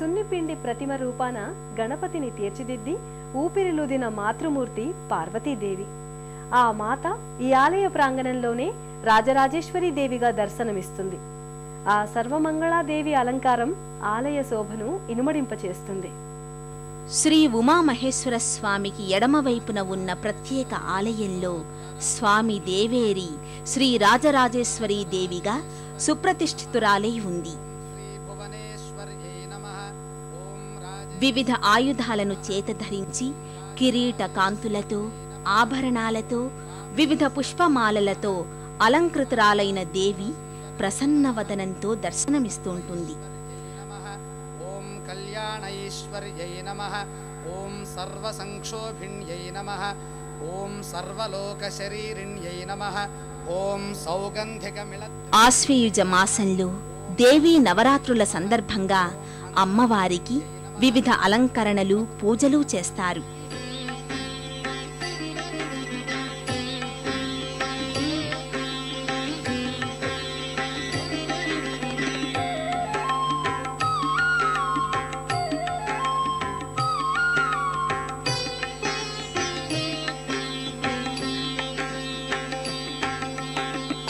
సున్నిపిండి ప్రతిమ రూపాన గణపతిని తీర్చిదిద్ది ఊపిరిలుదిన మాతృమూర్తి పార్వతీదేవి. ఆ మాత ఈ ఆలయ ప్రాంగణంలోనే రాజరాజేశ్వరి దేవిగా దర్శనమిస్తుంది. ఆ సర్వమంగళాదేవి అలంకారం ఆలయ శోభను ఇనుమడింపచేస్తుంది. శ్రీ ఉమామహేశ్వర స్వామికి ఎడమవైపున ఉన్న ప్రత్యేక ఆలయంలో స్వామి దేవేరి శ్రీ రాజరాజేశ్వరీ దేవిగా సుప్రతిష్ఠితురాలై ఉంది. వివిధ ఆయుధాలను చేతధరించి కిరీట కాంతులతో ఆభరణాలతో వివిధ పుష్పమాలలతో అలంకృతురాలైన దేవి ప్రసన్నవదనంతో దర్శనమిస్తుంటుంది. నమః ఓం కళ్యాణైశ్వర్యై నమః ఓం సర్వసంక్షోభిణ్యై నమః ఓం సర్వలోకశరీరిణ్యై నమః ఓం సౌగంధికమిళ ఆశ్వయుజ మాసంలో దేవీ నవరాత్రుల సందర్భంగా అమ్మవారికి వివిధ అలంకరణలు పూజలు చేస్తారు.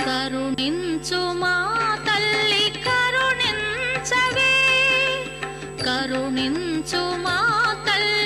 కరుణించు మా తల్లి కరుణించు మా తల్లి.